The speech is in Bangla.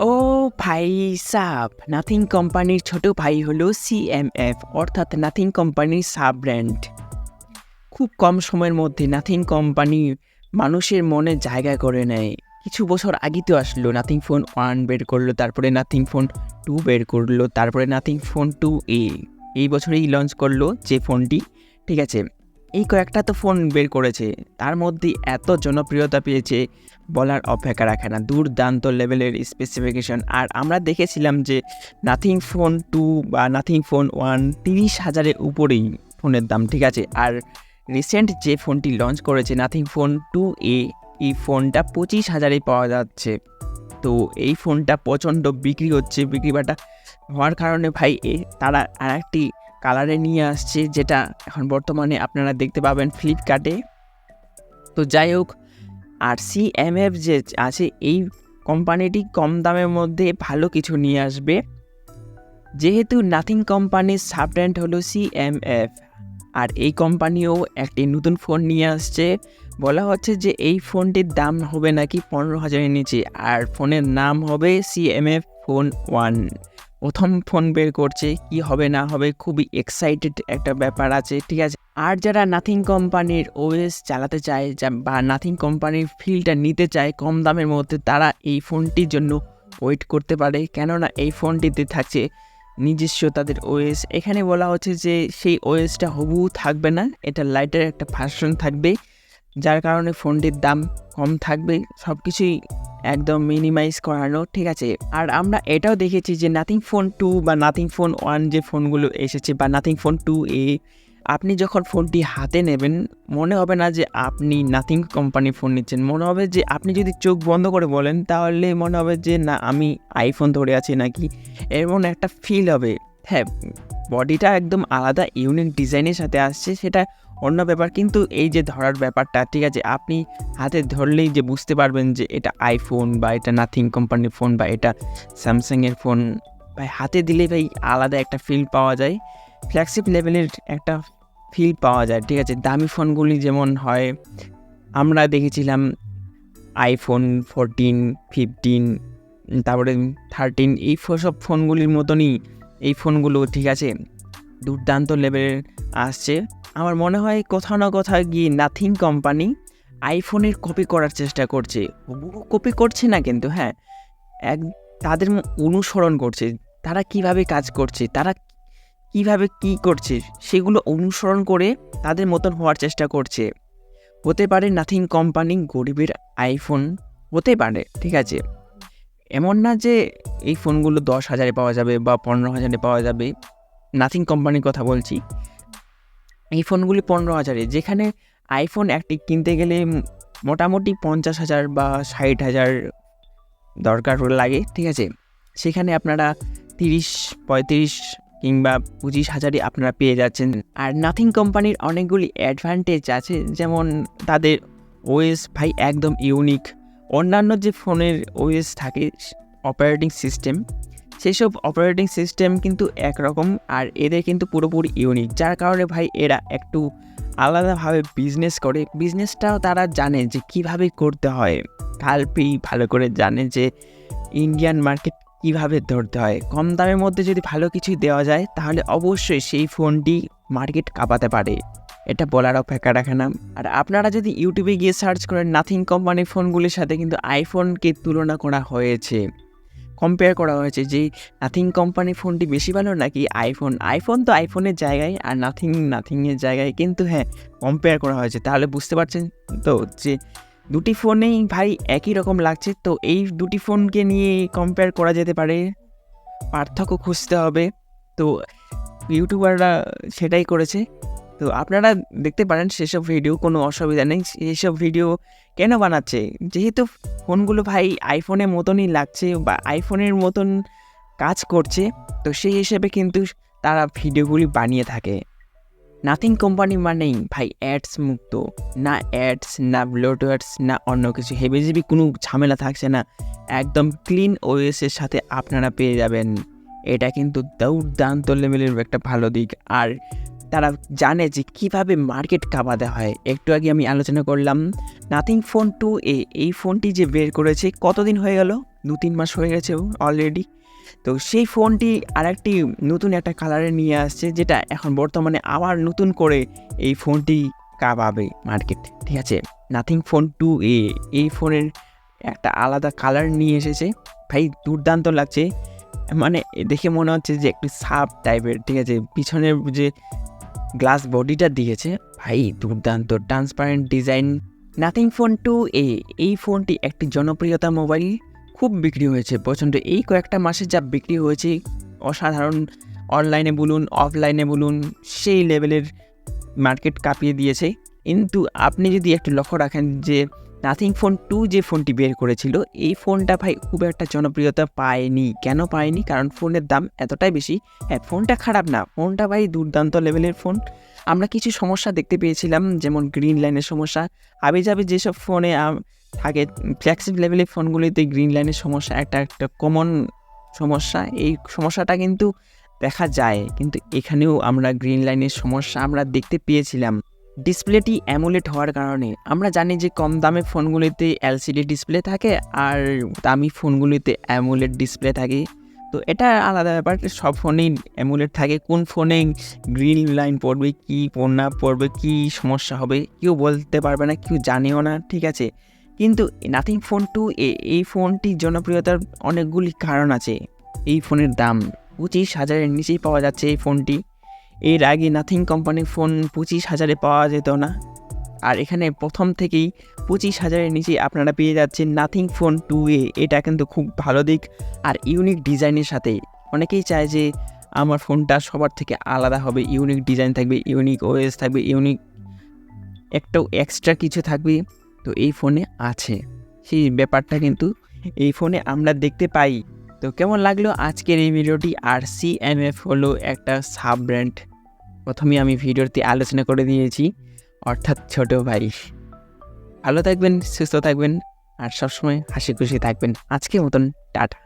ও ভাই সাব নাথিং কোম্পানির ছোট ভাই হলো সিএমএফ অর্থাৎ নাথিং কোম্পানির সাব ব্র্যান্ড খুব কম সময়ের মধ্যে নাথিং কোম্পানি মানুষের মনে জায়গা করে নেয়। কিছু বছর আগে তো আসলো নাথিং ফোন ওয়ান বের করল, তারপরে নাথিং ফোন টু বের করল, তারপরে নাথিং ফোন টু এ এই বছরেই লঞ্চ করল যে ফোনটি ঠিক আছে? এই কয়েকটা তো ফোন বের করেছে। তার মধ্যে এত জনপ্রিয়তা পেয়েছে, বলার অপেক্ষা রাখে না। দুর্দান্ত লেভেলের স্পেসিফিকেশন আর আমরা দেখেছিলাম যে নাথিং ফোন টু বা নাথিং ফোন ওয়ান তিরিশ হাজারের উপরেই ফোনের দাম, ঠিক আছে? আর রিসেন্ট যে ফোনটি লঞ্চ করেছে নাথিং ফোন টু এ এই ফোনটা পঁচিশ হাজারে পাওয়া যাচ্ছে। তো এই ফোনটা প্রচণ্ড বিক্রি হচ্ছে। বিক্রি বাটা হওয়ার কারণে ভাই, এ তারা আর একটি কালারে নিয়ে আসছে, যেটা এখন বর্তমানে আপনারা দেখতে পাবেন ফ্লিপকার্টে তো যাই হোক আর সিএমএফ যে আছে, এই কোম্পানিটি কম দামের মধ্যে ভালো কিছু নিয়ে আসবে। যেহেতু নাথিং কোম্পানির সাবব্র্যান্ড হলো সিএমএফ আর এই কোম্পানিও একটি নতুন ফোন নিয়ে আসছে। বলা হচ্ছে যে এই ফোনটির দাম হবে নাকি পনেরো হাজারের নিচে, আর ফোনের নাম হবে সিএমএফ ফোন ওয়ান প্রথম ফোন বের করছে, কি হবে না হবে, খুবই এক্সাইটেড একটা ব্যাপার আছে, ঠিক আছে? আর যারা নাথিং কোম্পানির ওএস চালাতে চায় বা নাথিং কোম্পানির ফিলটা নিতে চায় কম দামের মধ্যে, তারা এই ফোনটির জন্য ওয়েট করতে পারে। কেননা এই ফোনটিতে থাকছে নিজস্ব তাদের ওএস এখানে বলা হচ্ছে যে, সেই ওএসটা হবু থাকবে না, এটা লাইটের একটা ভার্সন থাকবে। যার কারণে ফোনটির দাম কম থাকবে সব কিছুই একদম মিনিমাইজ করানো, ঠিক আছে? আর আমরা এটাও দেখেছি যে নাথিং ফোন টু বা নাথিং ফোন ওয়ান যে ফোনগুলো এসেছে বা নাথিং ফোন টু এ আপনি যখন ফোনটি হাতে নেবেন, মনে হবে না যে আপনি নাথিং কোম্পানির ফোন নিচ্ছেন। মনে হবে যে আপনি যদি চোখ বন্ধ করে বলেন, তাহলে মনে হবে যে না, আমি আইফোন ধরে আছি নাকি? এমন একটা ফিল হবে। হ্যাঁ বডিটা একদম আলাদা ইউনিক ডিজাইনের সাথে আসছে, সেটা অন্য ব্যাপার, কিন্তু এই যে ধরার ব্যাপারটা, ঠিক আছে, আপনি হাতে ধরলেই যে বুঝতে পারবেন যে এটা আইফোন বা এটা নাথিং কোম্পানির ফোন বা এটা স্যামসাংয়ের ফোন ভাই হাতে দিলে ভাই আলাদা একটা ফিল পাওয়া যায় ফ্ল্যাগশিপ লেভেলের একটা ফিল পাওয়া যায়, ঠিক আছে, দামি ফোনগুলি যেমন হয়, আমরা দেখেছিলাম আইফোন ফোরটিন ফিফটিন তারপরে থার্টিন এই সব ফোনগুলির মতনই, এই ফোনগুলো ঠিক আছে, দুর্দান্ত লেভেলের আসছে। আমার মনে হয় কোথাও না কোথাও গিয়ে নাথিং কোম্পানি আইফোনের কপি করার চেষ্টা করছে। কপি করছে না কিন্তু হ্যাঁ। এক, তাদের অনুসরণ করছে। তারা কীভাবে কাজ করছে? তারা কীভাবে কি করছে? সেগুলো অনুসরণ করে তাদের মতন হওয়ার চেষ্টা করছে। হতে পারে নাথিং কোম্পানি গরিবের আইফোন হতে পারে, ঠিক আছে। এমন না যে এই ফোনগুলো দশ হাজারে পাওয়া যাবে বা পনেরো হাজারে পাওয়া যাবে। নাথিং কোম্পানির কথা বলছি। এই ফোনগুলি পনেরো হাজারে যেখানে আইফোন একটি কিনতে গেলে মোটামুটি পঞ্চাশ হাজার বা ষাট হাজার দরকার লাগে, ঠিক আছে? সেখানে আপনারা তিরিশ, পঁয়ত্রিশ কিংবা পঁচিশ হাজারই আপনারা পেয়ে যাচ্ছেন। আর নাথিং কোম্পানির অনেকগুলি অ্যাডভান্টেজ আছে, যেমন তাদের ওএস ভাই একদম ইউনিক অন্যান্য যে ফোনের ওএস থাকে অপারেটিং সিস্টেম সেসব অপারেটিং সিস্টেম কিন্তু একরকম আর এদের কিন্তু পুরোপুরি ইউনিক যার কারণে ভাই এরা একটু আলাদাভাবে বিজনেস করে। বিজনেসটাও তারা জানে যে কীভাবে করতে হয়। কালপি ভালো করে জানে যে ইন্ডিয়ান মার্কেট কীভাবে ধরতে হয়। কম দামের মধ্যে যদি ভালো কিছু দেওয়া যায়, তাহলে অবশ্যই সেই ফোনটি মার্কেট কাঁপাতে পারে। এটা বলার অপেক্ষা রাখে না। আর আপনারা যদি ইউটিউবে গিয়ে সার্চ করেন নাথিং কোম্পানির ফোনগুলির সাথে কিন্তু আইফোনকে তুলনা করা হয়েছে। কম্পেয়ার করা হয়েছে যে নাথিং কোম্পানির ফোনটি বেশি ভালো নাকি আইফোন আইফোন তো আইফোনের জায়গায় আর নাথিং নাথিংয়ের জায়গায় কিন্তু হ্যাঁ কম্পেয়ার করা হয়েছে। তাহলে বুঝতে পারছেন তো যে দুটি ফোনেই ভাই একই রকম লাগছে, তো এই দুটি ফোনকে নিয়ে কম্পেয়ার করা যেতে পারে। পার্থক্য খুঁজতে হবে। তো ইউটিউবাররা সেটাই করেছে। তো আপনারা দেখতে পারেন সেসব ভিডিও কোনো অসুবিধা নেই। সেসব ভিডিও কেন বানাচ্ছে? যেহেতু ফোনগুলো ভাই আইফোনের মতনই লাগছে বা আইফোনের মতন কাজ করছে, তো সেই হিসেবে কিন্তু তারা ভিডিওগুলি বানিয়ে থাকে। নাথিং কোম্পানি মানেই ভাই অ্যাডস মুক্ত, না অ্যাডস না ব্লোটওয়ার্ডস না অন্য কিছু। হেবেজিবি কোনো ঝামেলা থাকছে না। একদম ক্লিন ওএসের সাথে আপনারা পেয়ে যাবেন। এটা কিন্তু দুর্দান্ত লেভেলের একটা ভালো দিক। আর তারা জানে যে কীভাবে মার্কেট কাঁপাতে হয়। একটু আগে আমি আলোচনা করলাম নাথিং ফোন টু এ এই ফোনটি যে বের করেছে, কতদিন হয়ে গেল? দু তিন মাস হয়ে গেছে অলরেডি তো সেই ফোনটি আরেকটি নতুন একটা কালারে নিয়ে আসছে, যেটা এখন বর্তমানে আবার নতুন করে এই ফোনটি কাঁপাবে মার্কেট ঠিক আছে? নাথিং ফোন টু এ এই ফোনের একটা আলাদা কালার নিয়ে এসেছে। ভাই, দুর্দান্ত লাগছে। মানে দেখে মনে হচ্ছে যে একটু সাপ টাইপের ঠিক আছে? পিছনের যে গ্লাস বডিটা দিয়েছে। ভাই, দুর্দান্ত transparent design nothing phone two এ এই ফোনটি একটি জনপ্রিয়তা মোবাইল খুব বিক্রি হয়েছে। প্রচণ্ড এই কয়েকটা মাসে যা বিক্রি হয়েছে, অসাধারণ। অনলাইনে বলুন অফলাইনে বলুন, সেই লেভেলের মার্কেট কাঁপিয়ে দিয়েছে। কিন্তু আপনি যদি একটু লক্ষ্য রাখেন যে নাথিং ফোন টু যে ফোনটি বের করেছিল। এই ফোনটা ভাই খুব একটা জনপ্রিয়তা পায়নি। কেন পায়নি? কারণ ফোনের দাম এতটাই বেশি। হ্যাঁ ফোনটা খারাপ না। ফোনটা ভাই দুর্দান্ত লেভেলের ফোন আমরা কিছু সমস্যা দেখতে পেয়েছিলাম, যেমন গ্রিন লাইনের সমস্যা। আবে যাবে যেসব ফোনে থাকে ফ্ল্যাক্সিব লেভেলের ফোনগুলিতে গ্রিন লাইনের সমস্যা একটা একটা কমন সমস্যা। এই সমস্যাটা কিন্তু দেখা যায়। কিন্তু এখানেও আমরা গ্রিন লাইনের সমস্যা আমরা দেখতে পেয়েছিলাম। ডিসপ্লেটি অ্যামুলেট হওয়ার কারণে। আমরা জানি যে কম দামে ফোনগুলিতে এলসিডি ডিসপ্লে থাকে আর দামি ফোনগুলিতে অ্যামুলেট ডিসপ্লে থাকে। তো এটা আলাদা ব্যাপার সব ফোনেই অ্যামুলেট থাকে, কোন ফোনে গ্রিন লাইন পড়বে, কি না পড়বে, কি সমস্যা হবে, কেউ বলতে পারবে না, কেউ জানেও না, ঠিক আছে? কিন্তু নাথিং ফোন টু এই ফোনটির জনপ্রিয়তার অনেকগুলি কারণ আছে। এই ফোনের দাম পঁচিশ হাজারের নিচেই পাওয়া যাচ্ছে এই ফোনটি। এর আগে নাথিং কোম্পানির ফোন পঁচিশ হাজারে পাওয়া যেত না। আর এখানে প্রথম থেকেই পঁচিশ হাজারের নিচে আপনারা পেয়ে যাচ্ছেন নাথিং ফোন টু এ। এটা কিন্তু খুব ভালো দিক আর ইউনিক ডিজাইনের সাথে। অনেকেই চায় যে আমার ফোনটা সবার থেকে আলাদা হবে, ইউনিক ডিজাইন থাকবে, ইউনিক ওএস থাকবে, ইউনিক একটাও এক্সট্রা কিছু থাকবে। তো এই ফোনে আছে। সেই ব্যাপারটা কিন্তু এই ফোনে আমরা দেখতে পাই। তো কেমন লাগল আজকের এই ভিডিওটি? আর সি এম এফ হলো একটা সাব ব্র্যান্ড। প্রথমে আমি ভিডিওতে আলোচনা করে দিয়েছি। অর্থাৎ ছোট ভাই ভালো থাকবেন, সুস্থ থাকবেন, আর সবসময় হাসি খুশি থাকবেন। আজকের মতন, টাটা।